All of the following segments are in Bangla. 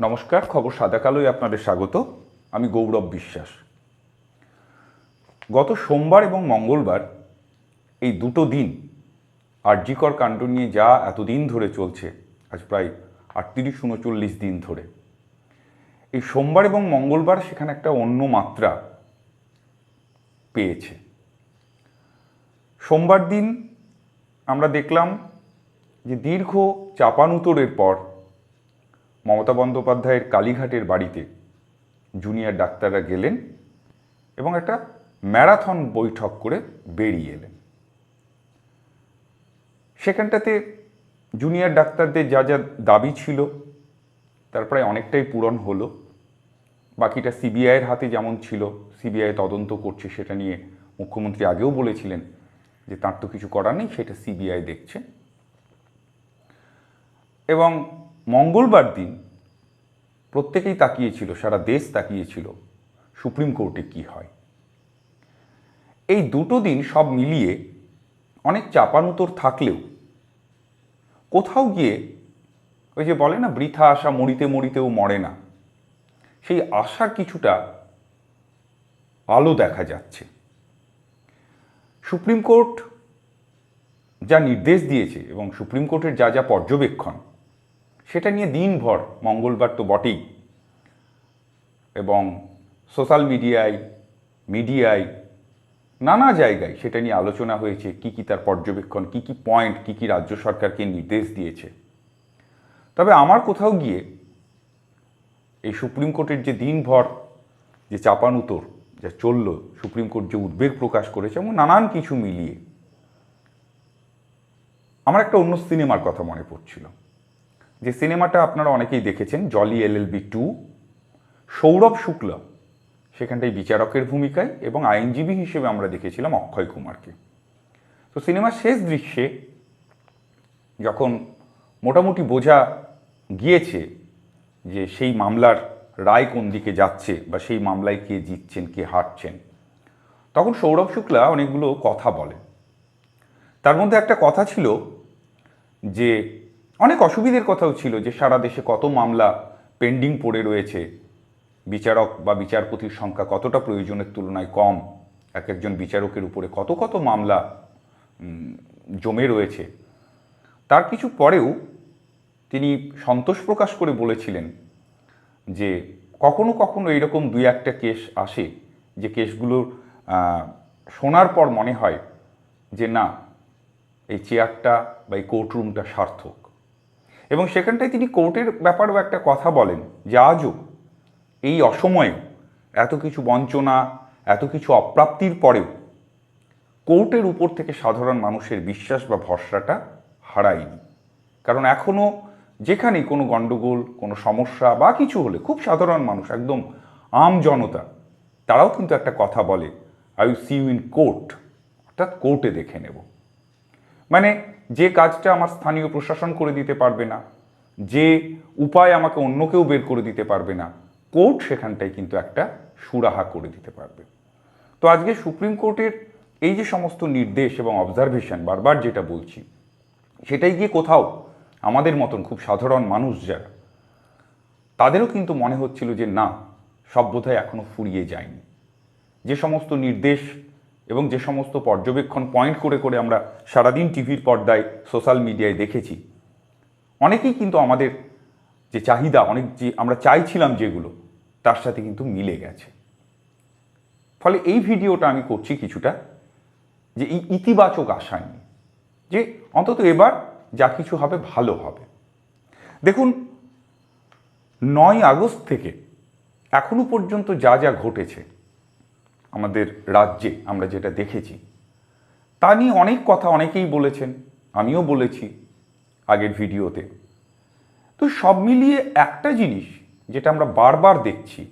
নমস্কার, খবর সাদা কালোয় আপনাদের স্বাগত। আমি গৌরব বিশ্বাস। গত সোমবার এবং মঙ্গলবার এই দুটো দিন আরজিকর কাণ্ড নিয়ে যা এতদিন ধরে চলছে, আজ প্রায় আটত্রিশ উনচল্লিশ দিন ধরে। এই সোমবার এবং মঙ্গলবার সেখানে একটা অন্য মাত্রা পেয়েছে। সোমবার দিন আমরা দেখলাম যে দীর্ঘ চাপানুতরের পর মমতা বন্দ্যোপাধ্যায়ের কালীঘাটের বাড়িতে জুনিয়র ডাক্তাররা গেলেন এবং একটা ম্যারাথন বৈঠক করে বেরিয়ে এলেন। সেখানটাতে জুনিয়র ডাক্তারদের যা যা দাবি ছিল, তার প্রায় অনেকটাই পূরণ হলো। বাকিটা সিবিআইয়ের হাতে যেমন ছিল সিবিআই তদন্ত করছে সেটা নিয়ে মুখ্যমন্ত্রী আগেও বলেছিলেন যে তার তো কিছু করার নেই, সেটা সিবিআই দেখছে। এবং মঙ্গলবার দিন প্রত্যেকেই তাকিয়েছিল, সারা দেশ তাকিয়েছিল, সুপ্রিম কোর্টে কি হয়। এই দুটো দিন সব মিলিয়ে অনেক চাপানুতর থাকলেও কোথাও গিয়ে ওই যে বলে না, বৃথা আশা মরিতে মরিতেও মরে না, সেই আশার কিছুটা আলো দেখা যাচ্ছে। সুপ্রিম কোর্ট যা নির্দেশ দিয়েছে এবং সুপ্রিম কোর্টের যা যা পর্যবেক্ষণ সেটা নিয়ে দিনভর মঙ্গলবার তো বটেই। এবং সোশ্যাল মিডিয়ায় মিডিয়ায়, নানা জায়গায় সেটা নিয়ে আলোচনা হয়েছে, কি কি তার পর্যবেক্ষণ, কি কি পয়েন্ট কি কি রাজ্য সরকারকে নির্দেশ দিয়েছে। তবে আমার কোথাও গিয়ে এই সুপ্রিম কোর্টের যে দিনভর যে চাপানুতর যা চলল, সুপ্রিম কোর্ট যে উদ্বেগ প্রকাশ করেছে, এবং নানান কিছু মিলিয়ে, আমার একটা অন্য সিনেমার কথা মনে পড়ছিল। যে সিনেমাটা আপনারা অনেকেই দেখেছেন, জলি এলএলবি টু, সৌরভ শুক্লা সেখানটায় বিচারকের ভূমিকায় এবং আইনজীবী হিসেবে আমরা দেখেছিলাম অক্ষয় কুমারকে। তো সিনেমার শেষ দৃশ্যে যখন মোটামুটি বোঝা গিয়েছে যে সেই মামলার রায় কোন দিকে যাচ্ছে বা সেই মামলায় কে জিতছেন, কে হারছেন, তখন সৌরভ শুক্লা অনেকগুলো কথা বলেন। তার মধ্যে একটা কথা ছিল যে অনেক অসুবিধের কথাও ছিল যে সারা দেশে কত মামলা পেন্ডিং পড়ে রয়েছে। বিচারক বা বিচারপতির সংখ্যা কতটা প্রয়োজনের তুলনায় কম? এক একজন বিচারকের উপরে কত কত মামলা জমে রয়েছে? তার কিছু পরেও তিনি সন্তোষ প্রকাশ করে বলেছিলেন যে কখনো কখনো এরকম দুই একটা কেস আসে যে কেসগুলোর শোনার পর মনে হয় যে না, এই চেয়ারটা বা এই কোর্টরুমটা সার্থক। এবং সেখানটায় তিনি কোর্টের ব্যাপারেও একটা কথা বলেন যে আজও এই অসময়ে এত কিছু বঞ্চনা, এত কিছু অপ্রাপ্তির পরেও কোর্টের উপর থেকে সাধারণ মানুষের বিশ্বাস বা ভরসাটা হারায়নি। কারণ এখনও যেখানেই কোনো গণ্ডগোল, কোনো সমস্যা বা কিছু হলে খুব সাধারণ মানুষ, একদম আম জনতা, তারাও কিন্তু একটা কথা বলে I see you in court অর্থাৎ কোর্টে দেখে নেব। মানে যে কাজটা আমার স্থানীয় প্রশাসন করে দিতে পারবে না, যে উপায় আমাকে অন্য কেউ বের করে দিতে পারবে না, কোর্ট সেখানটায় কিন্তু একটা সুরাহা করে দিতে পারবে। তো আজকে সুপ্রিম কোর্টের এই যে সমস্ত নির্দেশ এবং অবজারভেশন বারবার যেটা বলছি, সেটাই গিয়ে কোথাও আমাদের মতন খুব সাধারণ মানুষ যারা, তাদেরও কিন্তু মনে হচ্ছিল যে না সব বোধহয় এখনও ফুরিয়ে যায়নি। যে সমস্ত নির্দেশ এবং যে সমস্ত পর্যবেক্ষণ পয়েন্ট করে করে আমরা সারাদিন টিভির পর্দায় সোশ্যাল মিডিয়ায় দেখেছি। অনেকেই কিন্তু আমাদের যে চাহিদা, অনেক যে আমরা চাইছিলাম যেগুলো, তার সাথে কিন্তু মিলে গেছে। ফলে এই ভিডিওটা আমি করছি কিছুটা যে এই ইতিবাচক আশা নিয়ে, যে অন্তত এবার যা কিছু হবে ভালো হবে। দেখুন, নয় আগস্ট থেকে এখনও পর্যন্ত যা যা ঘটেছে আমাদের রাজ্যে আমরা যেটা দেখেছি। তা নিয়ে অনেক কথা অনেকেই বলেছেন, আমিও বলেছি আগের ভিডিওতে। তো সব মিলিয়ে একটা জিনিস যেটা আমরা বারবার দেখছি,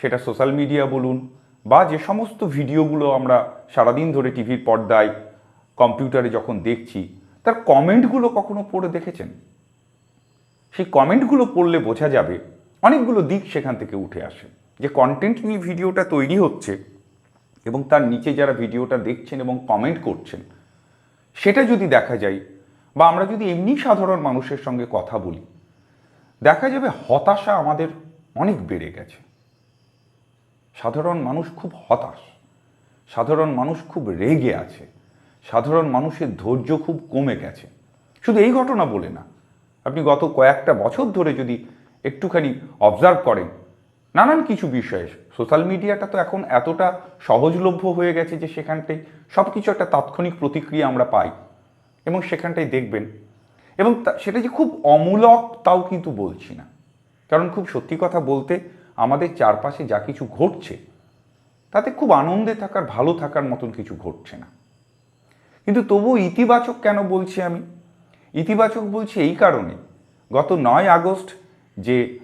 সেটা সোশ্যাল মিডিয়া বলুন বা যে সমস্ত ভিডিওগুলো আমরা সারাদিন ধরে টিভির পর্দায়, কম্পিউটারে যখন দেখছি, তার কমেন্টগুলো কখনো পড়ে দেখেছেন? সেই কমেন্টগুলো পড়লে বোঝা যাবে অনেকগুলো দিক সেখান থেকে উঠে আসে। যে কন্টেন্ট নিয়ে ভিডিওটা তৈরি হচ্ছে এবং তার নিচে যারা ভিডিওটা দেখছেন এবং কমেন্ট করছেন, সেটা যদি দেখা যায় বা আমরা যদি এমনি সাধারণ মানুষের সঙ্গে কথা বলি, দেখা যাবে হতাশা আমাদের অনেক বেড়ে গেছে। সাধারণ মানুষ খুব হতাশ, সাধারণ মানুষ খুব রেগে আছে, সাধারণ মানুষের ধৈর্য খুব কমে গেছে। শুধু এই ঘটনা বলে না, আপনি গত কয়েকটা বছর ধরে যদি একটুখানি অবজার্ভ করেন নানান কিছু বিষয়ে। সোশ্যাল মিডিয়াটা তো এখন এতটা সহজলভ্য হয়ে গেছে যে সেখানটাই সব কিছু একটা তাৎক্ষণিক প্রতিক্রিয়া আমরা পাই এবং সেখানটাই দেখবেন। এবং সেটা যে খুব অমূলক তাও কিন্তু বলছি না। কারণ খুব সত্যি কথা বলতে আমাদের চারপাশে যা কিছু ঘটছে, তাতে খুব আনন্দে থাকার, ভালো থাকার মতন কিছু ঘটছে না। কিন্তু তবুও ইতিবাচক কেন বলছি আমি? ইতিবাচক বলছি এই কারণে। গত নয় আগস্ট যে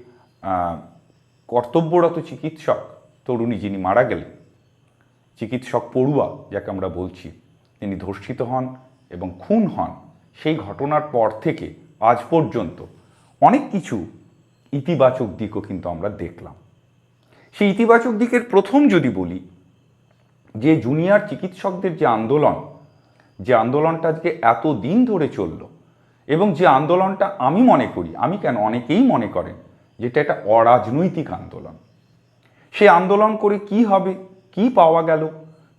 কর্তব্যরত চিকিৎসক তরুণী যিনি মারা গেলেন, চিকিৎসক পড়ুয়া যাকে আমরা বলছি, তিনি ধর্ষিত হন এবং খুন হন, সেই ঘটনার পর থেকে আজ পর্যন্ত অনেক কিছু ইতিবাচক দিকও কিন্তু আমরা দেখলাম। সেই ইতিবাচক দিকের প্রথম যদি বলি, যে জুনিয়র চিকিৎসকদের যে আন্দোলন, যে আন্দোলনটা আজকে এত দিন ধরে চলল এবং যে আন্দোলনটা আমি মনে করি, আমি কেন অনেকেই মনে করেন যেটা একটা অরাজনৈতিক আন্দোলন। সে আন্দোলন করে কি হবে, কি পাওয়া গেল,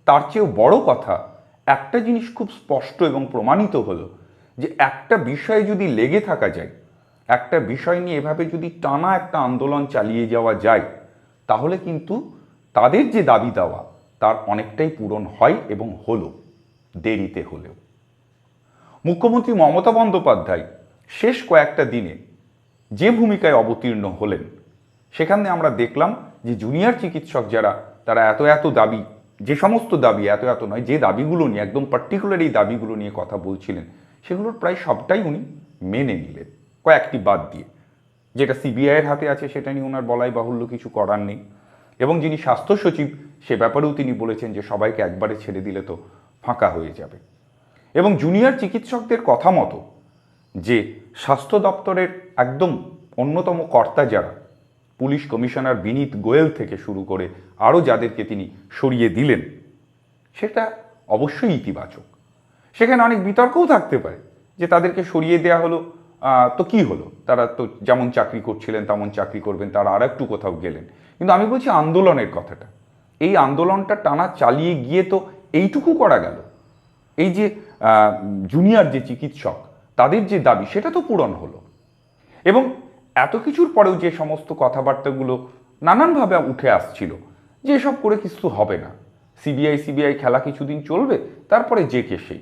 তার চেয়েও বড় কথা, একটা জিনিস খুব স্পষ্ট এবং প্রমাণিত হলো যে একটা বিষয়ে যদি লেগে থাকা যায়, একটা বিষয় নিয়ে এভাবে যদি টানা একটা আন্দোলন চালিয়ে যাওয়া যায়, তাহলে কিন্তু তাদের যে দাবি দেওয়া, তার অনেকটাই পূরণ হয় এবং হলো, দেরিতে হলেও। মুখ্যমন্ত্রী মমতা বন্দ্যোপাধ্যায় শেষ কয়েকটা দিনে যে ভূমিকায় অবতীর্ণ হলেন, সেখানে আমরা দেখলাম যে জুনিয়র চিকিৎসক যারা, তারা এত এত দাবি, যে সমস্ত দাবি, এত এত নয়, যে দাবিগুলো নিয়ে, একদম পার্টিকুলার এই দাবিগুলো নিয়ে কথা বলছিলেন, সেগুলোর প্রায় সবটাই উনি মেনে নিলেন, কয়েকটি বাদ দিয়ে। যেটা সিবিআইয়ের হাতে আছে, সেটা নিয়ে ওনার বলাই বাহুল্য কিছু করার নেই। এবং যিনি স্বাস্থ্য সচিব, সে ব্যাপারেও তিনি বলেছেন যে সবাইকে একবারে ছেড়ে দিলে তো ফাঁকা হয়ে যাবে। এবং জুনিয়র চিকিৎসকদের কথা মতো, যে স্বাস্থ্য দপ্তরের একদম অন্যতম কর্তা যারা, পুলিশ কমিশনার বিনীত গোয়েল থেকে শুরু করে আরও যাদেরকে তিনি সরিয়ে দিলেন, সেটা অবশ্যই ইতিবাচক। সেখানে অনেক বিতর্কও থাকতে পারে যে তাদেরকে সরিয়ে দেওয়া হলো তো কি হলো? তারা তো যেমন চাকরি করছিলেন, তেমন চাকরি করবেন, তারা আর একটু কোথাও গেলেন। কিন্তু আমি বলছি আন্দোলনের কথাটা। এই আন্দোলনটা টানা চালিয়ে গিয়ে তো এইটুকু করা গেল। এই যে জুনিয়র যে চিকিৎসক তাদের যে দাবি, সেটা তো পূরণ হলো। এবং এত কিছুর পরেও যে সমস্ত কথাবার্তাগুলো নানানভাবে উঠে আসছিল, যে এসব করে কিছু হবে না। সিবিআই সিবিআই খেলা কিছুদিন চলবে, তারপরে যে কে সেই।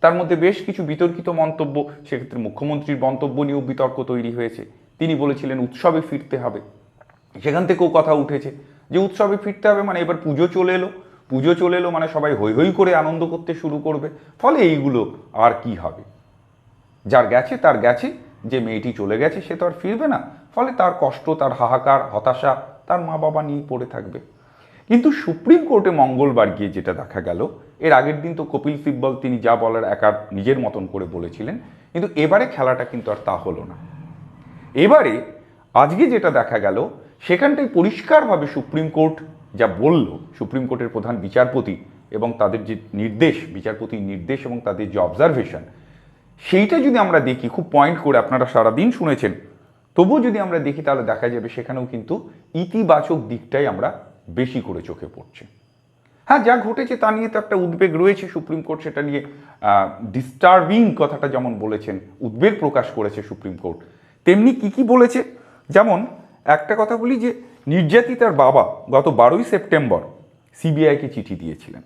তার মধ্যে বেশ কিছু বিতর্কিত মন্তব্য, সেক্ষেত্রে মুখ্যমন্ত্রীর মন্তব্য নিয়েও বিতর্ক তৈরি হয়েছে। তিনি বলেছিলেন, উৎসবে ফিরতে হবে। সেখান থেকেও কথা উঠেছে যে, উৎসবে ফিরতে হবে মানে এবার পুজো চলে এলো। পুজো চলে এলো মানে সবাই হৈ হৈ করে আনন্দ করতে শুরু করবে। ফলে এইগুলো আর কি হবে? যার গেছে, তার গেছে, যে মেয়েটি চলে গেছে, সে তো আর ফিরবে না। ফলে তার কষ্ট, তার হাহাকার, হতাশা, তার মা বাবা নিয়ে পড়ে থাকবে। কিন্তু সুপ্রিম কোর্টে মঙ্গলবার গিয়ে যেটা দেখা গেল, এর আগের দিন তো কপিল সিব্বল তিনি যা বলার একা নিজের মতন করে বলেছিলেন, কিন্তু এবারে খেলাটা কিন্তু আর তা হলো না। এবারে আজকে যেটা দেখা গেল সেখানটাই পরিষ্কারভাবে সুপ্রিম কোর্ট যা বলল, সুপ্রিম কোর্টের প্রধান বিচারপতি এবং তাদের যে নির্দেশ, বিচারপতির নির্দেশ এবং তাদের যে অবজারভেশন সেইটা যদি আমরা দেখি, খুব পয়েন্ট করে আপনারা সারাদিন শুনেছেন, তবুও যদি আমরা দেখি তাহলে দেখা যাবে সেখানেও কিন্তু ইতিবাচক দিকটাই আমরা বেশি করে চোখে পড়ছে। হ্যাঁ যা ঘটেছে তা নিয়ে তো একটা উদ্বেগ রয়েছে সুপ্রিম কোর্ট, সেটা নিয়ে ডিস্টার্বিং কথাটা যেমন বলেছেন, উদ্বেগ প্রকাশ করেছে সুপ্রিম কোর্ট, তেমনি কি কি বলেছে? যেমন একটা কথা বলি যে, নির্যাতিতার বাবা গত বারোই সেপ্টেম্বর সিবিআইকে চিঠি দিয়েছিলেন।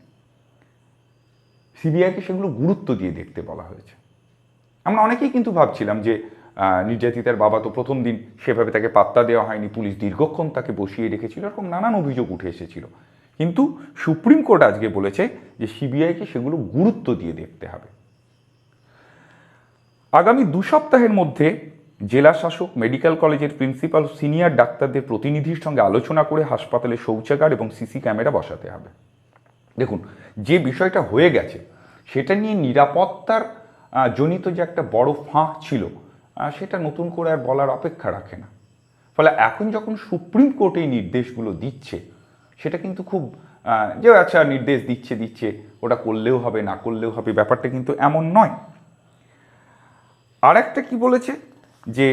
সিবিআইকে সেগুলো গুরুত্ব দিয়ে দেখতে বলা হয়েছে। আমরা অনেকেই কিন্তু ভাবছিলাম যে নির্যাতিতার বাবা তো প্রথম দিন সেভাবে তাকে পাত্তা দেওয়া হয়নি, পুলিশ দীর্ঘক্ষণ তাকে বসিয়ে রেখেছিল, এরকম নানান অভিযোগ উঠে এসেছিল। কিন্তু সুপ্রিম কোর্ট আজকে বলেছে যে সিবিআইকে সেগুলো গুরুত্ব দিয়ে দেখতে হবে। আগামী দু সপ্তাহের মধ্যে জেলা শাসক মেডিকেল কলেজের প্রিন্সিপাল, সিনিয়র ডাক্তারদের প্রতিনিধির সঙ্গে আলোচনা করে হাসপাতালে শৌচাগার এবং সিসি ক্যামেরা বসাতে হবে। দেখুন, যে বিষয়টা হয়ে গেছে, সেটা নিয়ে নিরাপত্তার জনিত যে একটা বড় ফাঁক ছিল সেটা নতুন করে আর বলার অপেক্ষা রাখে না। ফলে এখন যখন সুপ্রিম কোর্ট এই নির্দেশগুলো দিচ্ছে, সেটা কিন্তু খুব যে আচ্ছা নির্দেশ দিচ্ছে দিচ্ছে, ওটা করলেও হবে, না করলেও হবে, ব্যাপারটা কিন্তু এমন নয়। আর একটা কি বলেছে? যে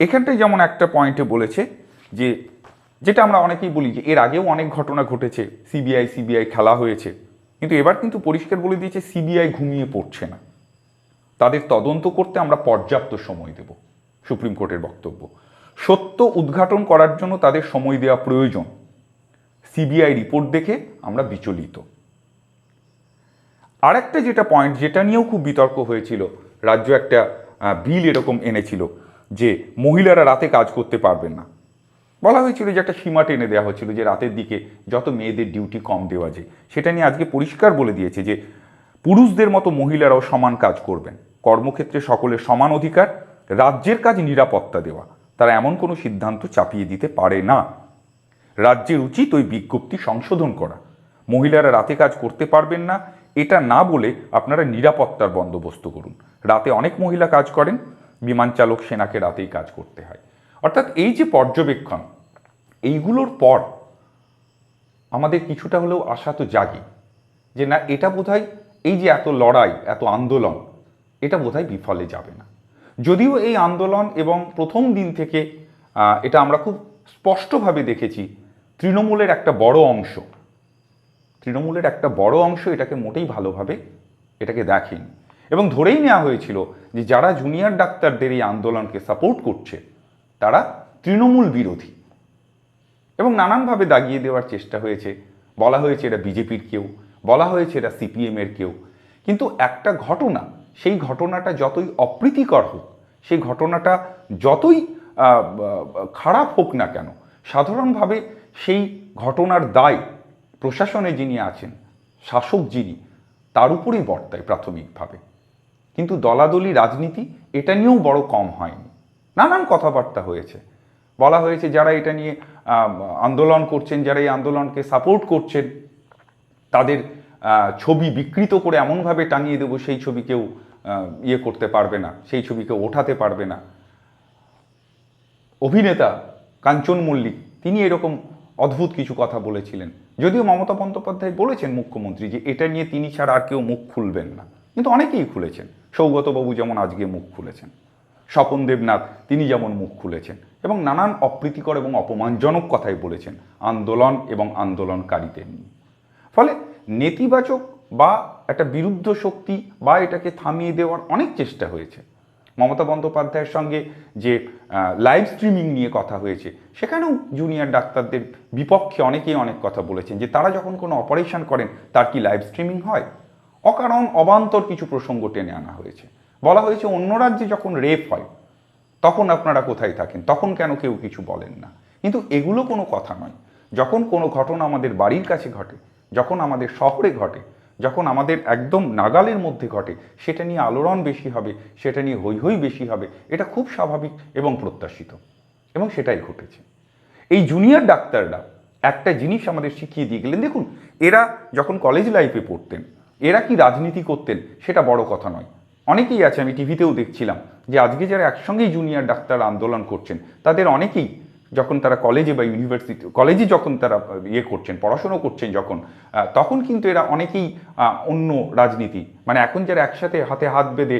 এখানটায় যেমন একটা পয়েন্টে বলেছে যে, যেটা আমরা অনেকেই বলি যে, এর আগেও অনেক ঘটনা ঘটেছে, সিবিআই সিবিআই খেলা হয়েছে। কিন্তু এবার কিন্তু পরিষ্কার বলে দিয়েছে, সিবিআই ঘুমিয়ে পড়ছে না। তাদের তদন্ত করতে আমরা পর্যাপ্ত সময় দেব, সুপ্রিম কোর্টের বক্তব্য। সত্য উদ্ঘাটন করার জন্য তাদের সময় দেওয়া প্রয়োজন। সিবিআই রিপোর্ট দেখে আমরা বিচলিত। আরেকটা যেটা পয়েন্ট যেটা নিয়েও খুব বিতর্ক হয়েছিল, রাজ্য একটা বিল এরকম এনেছিল যে মহিলারা রাতে কাজ করতে পারবেন না। বলা হয়েছিল যে একটা সীমা টেনে দেওয়া হয়েছিল যে রাতের দিকে যত মেয়েদের ডিউটি কম দেওয়া যায় সেটা নিয়ে আজকে পরিষ্কার বলে দিয়েছে যে, পুরুষদের মতো মহিলারাও সমান কাজ করবেন। কর্মক্ষেত্রে সকলের সমান অধিকার, রাজ্যের কাজ নিরাপত্তা দেওয়া। তারা এমন কোনো সিদ্ধান্ত চাপিয়ে দিতে পারে না। রাজ্যের উচিত ওই বিজ্ঞপ্তি সংশোধন করা। মহিলারা রাতে কাজ করতে পারবেন না, এটা না বলে আপনারা নিরাপত্তার বন্দোবস্ত করুন। রাতে অনেক মহিলা কাজ করেন, বিমান চালক সেনাকে রাতেই কাজ করতে হয়। অর্থাৎ এই যে পর্যবেক্ষণ এইগুলোর পর আমাদের কিছুটা হলেও আশা তো জাগে যে না, এটা বোধহয় এই যে এত লড়াই, এত আন্দোলন, এটা বোধহয় বিফলে যাবে না। যদিও এই আন্দোলন এবং প্রথম দিন থেকে এটা আমরা খুব স্পষ্টভাবে দেখেছি, তৃণমূলের একটা বড় অংশ, তৃণমূলের একটা বড় অংশ এটাকে মোটেই ভালোভাবে এটাকে দেখেনি। এবং ধরেই নেওয়া হয়েছিল যে যারা জুনিয়র ডাক্তারদের এই আন্দোলনকে সাপোর্ট করছে, তারা তৃণমূল বিরোধী। এবং নানানভাবে দাগিয়ে দেওয়ার চেষ্টা হয়েছে। বলা হয়েছে এটা বিজেপির কেউ, বলা হয়েছে এটা সিপিএমের কেউ। কিন্তু একটা ঘটনা, সেই ঘটনাটা যতই অপ্রীতিকর হোক, সেই ঘটনাটা যতই খারাপ হোক না কেন, সাধারণভাবে সেই ঘটনার দায় প্রশাসনে যিনি আছেন, শাসক যিনি, তার উপরেই বর্তায় প্রাথমিকভাবে। কিন্তু দলাদলি রাজনীতি এটা নিয়েও বড় কম হয়নি। নানান কথাবার্তা হয়েছে। বলা হয়েছে যারা এটা নিয়ে আন্দোলন করছেন, যারা এই আন্দোলনকে সাপোর্ট করছেন, তাদের ছবি বিকৃত করে এমনভাবে টাঙিয়ে দেবো, সেই ছবি কেউ ইয়ে করতে পারবে না, সেই ছবিকে ওঠাতে পারবে না। অভিনেতা কাঞ্চন মল্লিক, তিনি এরকম অদ্ভুত কিছু কথা বলেছিলেন। যদিও মমতা বন্দ্যোপাধ্যায় বলেছেন মুখ্যমন্ত্রী যে এটা নিয়ে তিনি ছাড়া আর কেউ মুখ খুলবেন না। কিন্তু অনেকেই খুলেছেন। সৌগতবাবু যেমন আজকে মুখ খুলেছেন। স্বপন দেবনাথ, তিনি যেমন মুখ খুলেছেন এবং নানান অপ্রীতিকর এবং অপমানজনক কথাই বলেছেন আন্দোলন এবং আন্দোলনকারীদের নিয়ে। ফলে নেতিবাচক বা একটা বিরুদ্ধ শক্তি বা এটাকে থামিয়ে দেওয়ার অনেক চেষ্টা হয়েছে। মমতা বন্দ্যোপাধ্যায়ের সঙ্গে যে লাইভ স্ট্রিমিং নিয়ে কথা হয়েছে, সেখানেও জুনিয়র ডাক্তারদের বিপক্ষে অনেকেই অনেক কথা বলেছেন যে, তারা যখন কোনো অপারেশন করেন, তার কি লাইভ স্ট্রিমিং হয়? অকারণ অবান্তর কিছু প্রসঙ্গ টেনে আনা হয়েছে। বলা হয়েছে অন্য রাজ্যে যখন রেপ হয়, তখন আপনারা কোথায় থাকেন? তখন কেন কেউ কিছু বলেন না? কিন্তু এগুলো কোনো কথা নয়। যখন কোনো ঘটনা আমাদের বাড়ির কাছে ঘটে, যখন আমাদের শহরে ঘটে, যখন আমাদের একদম নাগালের মধ্যে ঘটে, সেটা নিয়ে আলোড়ন বেশি হবে, সেটা নিয়ে হৈ হৈ বেশি হবে, এটা খুব স্বাভাবিক এবং প্রত্যাশিত। এবং সেটাই ঘটেছে। এই জুনিয়র ডাক্তাররা একটা জিনিস আমাদের শিখিয়ে দিয়ে গেলেন। দেখুন, এরা যখন কলেজ লাইফে পড়তেন, এরা কি রাজনীতি করতেন, সেটা বড় কথা নয়। অনেকেই আছে, আমি টিভিতেও দেখছিলাম, যে আজকে যারা একসঙ্গেই জুনিয়র ডাক্তার আন্দোলন করছেন, তাদের অনেকেই যখন তারা কলেজে বা ইউনিভার্সিটি কলেজে যখন তারা ইয়ে করছেন, পড়াশুনো করছেন যখন তখন কিন্তু এরা অনেকেই অন্য রাজনীতি মানে এখন যারা একসাথে হাতে হাত বেঁধে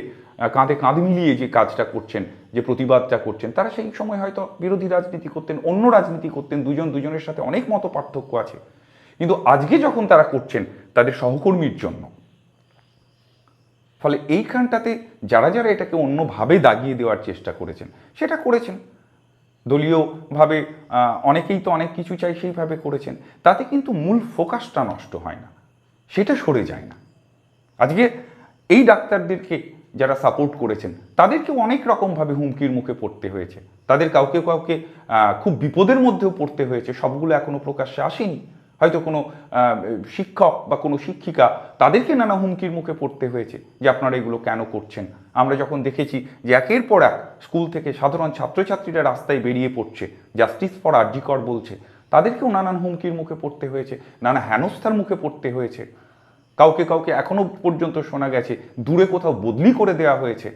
কাঁধে কাঁধ মিলিয়ে যে কাজটা করছেন, যে প্রতিবাদটা করছেন, তারা সেই সময় হয়তো বিরোধী রাজনীতি করতেন, অন্য রাজনীতি করতেন, দুজন দুজনের সাথে অনেক মতো পার্থক্য আছে। কিন্তু আজকে যখন তারা করছেন, তাদের সহকর্মীর জন্য ফলে এইখানটাতে যারা যারা এটাকে অন্যভাবে দাগিয়ে দেওয়ার চেষ্টা করেছেন, সেটা করেছেন। দলীয়ভাবে অনেকেই তো অনেক কিছু চাই সেইভাবে করেছেন। তাতে কিন্তু মূল ফোকাসটা নষ্ট হয় না, সেটা সরে যায় না। আজকে এই ডাক্তারদেরকে যারা সাপোর্ট করেছেন, তাদেরকেও অনেক রকমভাবে হুমকির মুখে পড়তে হয়েছে। তাদের কাউকে কাউকে খুব বিপদের মধ্যেও পড়তে হয়েছে, সবগুলো এখনও প্রকাশ্যে আসেনি। হয়তো কোনো শিক্ষক বা কোনো শিক্ষিকা তাদেরকে নানা হুমকির মুখে পড়তে হয়েছে যে আপনারা এগুলো কেন করছেন। আমরা যখন দেখেছি যে একের পর এক স্কুল থেকে সাধারণ ছাত্রছাত্রীরা রাস্তায় বেরিয়ে পড়ছে, জাস্টিস ফর আরজিকর বলছে, তাদেরকেও নানান হুমকির মুখে পড়তে হয়েছে, নানা হেনস্থার মুখে পড়তে হয়েছে। কাউকে কাউকে এখনও পর্যন্ত শোনা গেছে, দূরে কোথাও বদলি করে দেওয়া হয়েছে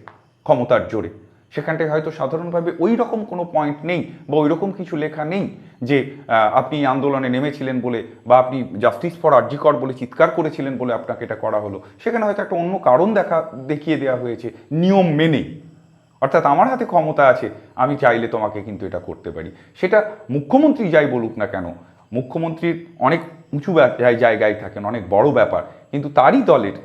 ক্ষমতার জোরে। সেখানটায় হয়তো সাধারণভাবে ওই রকম কোনো পয়েন্ট নেই বা ওই রকম কিছু লেখা নেই যে আপনি আন্দোলনে নেমেছিলেন বলে বা আপনি জাস্টিস ফর আরজিকর বলে চিৎকার করেছিলেন বলে আপনাকে এটা করা হলো। সেখানে হয়তো একটা অন্য কারণ দেখা, দেখিয়ে দেওয়া হয়েছে, নিয়ম মেনে। অর্থাৎ আমার হাতে ক্ষমতা আছে, আমি চাইলে তোমাকে কিন্তু এটা করতে পারি। সেটা মুখ্যমন্ত্রী যাই বলুক না কেন, মুখ্যমন্ত্রীর অনেক উঁচু জায়গায় থাকেন, অনেক বড় ব্যাপার, কিন্তু তারই দলের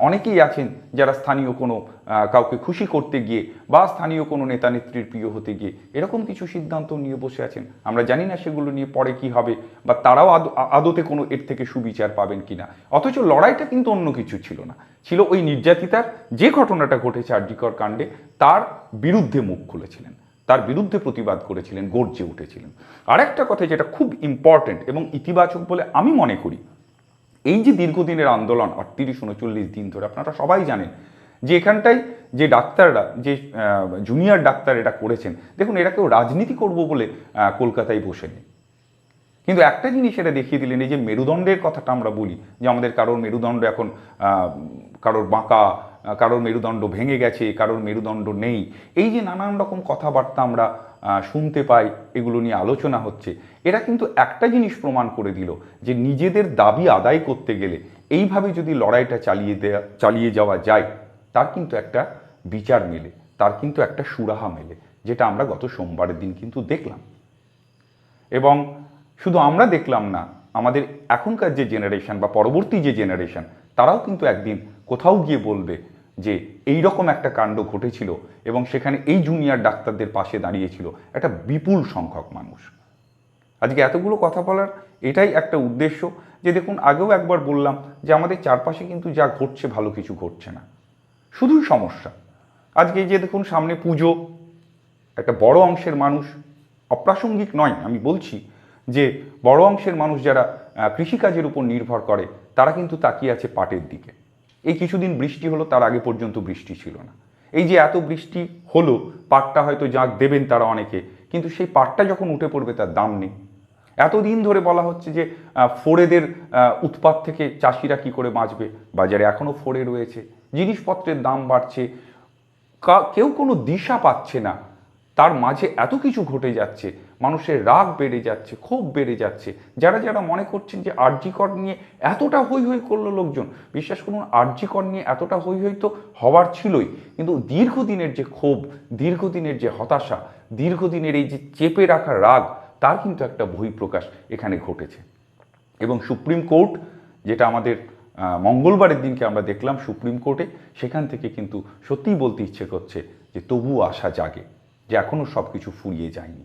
অনেকেই আছেন যারা স্থানীয় কোনো কাউকে খুশি করতে গিয়ে বা স্থানীয় কোনো নেতা নেত্রীর প্রিয় হতে গিয়ে এরকম কিছু সিদ্ধান্ত নিয়ে বসে আছেন। আমরা জানি না সেগুলো নিয়ে পরে কি হবে বা তারাও আদ- আদতে কোনো এর থেকে সুবিচার পাবেন কিনা। অথচ লড়াইটা কিন্তু অন্য কিছু ছিল না। ছিল ওই নির্যাতিতার যে ঘটনাটা ঘটেছে আরজিকর কাণ্ডে, তার বিরুদ্ধে মুখ খুলেছিলেন। তার বিরুদ্ধে প্রতিবাদ করেছিলেন, গর্জে উঠেছিলেন। আরেকটা কথা যেটা খুব ইম্পর্ট্যান্ট এবং ইতিবাচক বলে আমি মনে করি এই যে দীর্ঘদিনের আন্দোলন, আটত্রিশ, উনচল্লিশ দিন ধরে আপনারা সবাই জানেন, যে এখানটায় যে ডাক্তাররা, যে জুনিয়র ডাক্তার এটা করেছেন, দেখুন এরা কেউ রাজনীতি করব বলে কলকাতায় বসেনি। কিন্তু একটা জিনিস এটা দেখিয়ে দিলেন, এই যে মেরুদণ্ডের কথাটা আমরা বলি, যে আমাদের কারোর মেরুদণ্ড এখন কারোর বাঁকা, কারোর মেরুদণ্ড ভেঙে গেছে, কারোর মেরুদণ্ড নেই, এই যে নানান রকম কথাবার্তা আমরা শুনতে পাই, এগুলো নিয়ে আলোচনা হচ্ছে। এরা কিন্তু একটা জিনিস প্রমাণ করে দিল যে নিজেদের দাবি আদায় করতে গেলে এইভাবে যদি লড়াইটা চালিয়ে দেয়া, চালিয়ে যাওয়া যায়, তার কিন্তু একটা বিচার মেলে, তার কিন্তু একটা সুরাহা মেলে, যেটা আমরা গত সোমবারের দিন কিন্তু দেখলাম। এবং শুধু আমরা দেখলাম না, আমাদের এখনকার যে জেনারেশন বা পরবর্তী যে জেনারেশন তারাও কিন্তু একদিন কোথাও গিয়ে বলবে যে এই রকম একটা কাণ্ড ঘটেছিল এবং সেখানে এই জুনিয়র ডাক্তারদের পাশে দাঁড়িয়েছিল একটা বিপুল সংখ্যক মানুষ। আজকে এতগুলো কথা বলার এটাই একটা উদ্দেশ্য যে দেখুন, আগেও একবার বললাম যে আমাদের চারপাশে কিন্তু যা ঘটছে ভালো কিছু ঘটছে না। শুধুই সমস্যা। আজকে যে দেখুন, সামনে পুজো, একটা বড় অংশের মানুষ, অপ্রাসঙ্গিক নয়, আমি বলছি যে বড় অংশের মানুষ যারা কৃষিকাজের উপর নির্ভর করে, তারা কিন্তু তাকিয়ে আছে পাটের দিকে। এই কিছুদিন বৃষ্টি হলো, তার আগে পর্যন্ত বৃষ্টি ছিল না। এই যে এত বৃষ্টি হলো, পাটটা হয়তো যা দেবেন তারা অনেকে, কিন্তু সেই পাটটা যখন উঠে পড়বে তার দাম নেই। এতদিন ধরে বলা হচ্ছে যে ফোরেদের উৎপাত থেকে চাষিরা কি করে বাঁচবে? বাজারে এখনও ফোরে রয়েছে। জিনিসপত্রের দাম বাড়ছে। কেউ কোনো দিশা পাচ্ছে না। তার মাঝে এত কিছু ঘটে যাচ্ছে। মানুষের রাগ বেড়ে যাচ্ছে, ক্ষোভ বেড়ে যাচ্ছে। যারা যারা মনে করছেন যে আরজিকর নিয়ে এতটা হই হই করল লোকজন, বিশ্বাস করুন আরজিকর নিয়ে এতটা হই হই তো হওয়ার ছিলই। কিন্তু দীর্ঘদিনের যে ক্ষোভ, দীর্ঘদিনের যে হতাশা, দীর্ঘদিনের এই যে চেপে রাখা রাগ, তার কিন্তু একটা বহিঃপ্রকাশ এখানে ঘটেছে। এবং সুপ্রিম কোর্ট, যেটা আমাদের মঙ্গলবারের দিনকে আমরা দেখলাম সুপ্রিম কোর্টে, সেখান থেকে কিন্তু সত্যিই বলতে ইচ্ছে করছে যে তবু আশা জাগে, যে এখনও সব কিছু ফুরিয়ে যায়নি।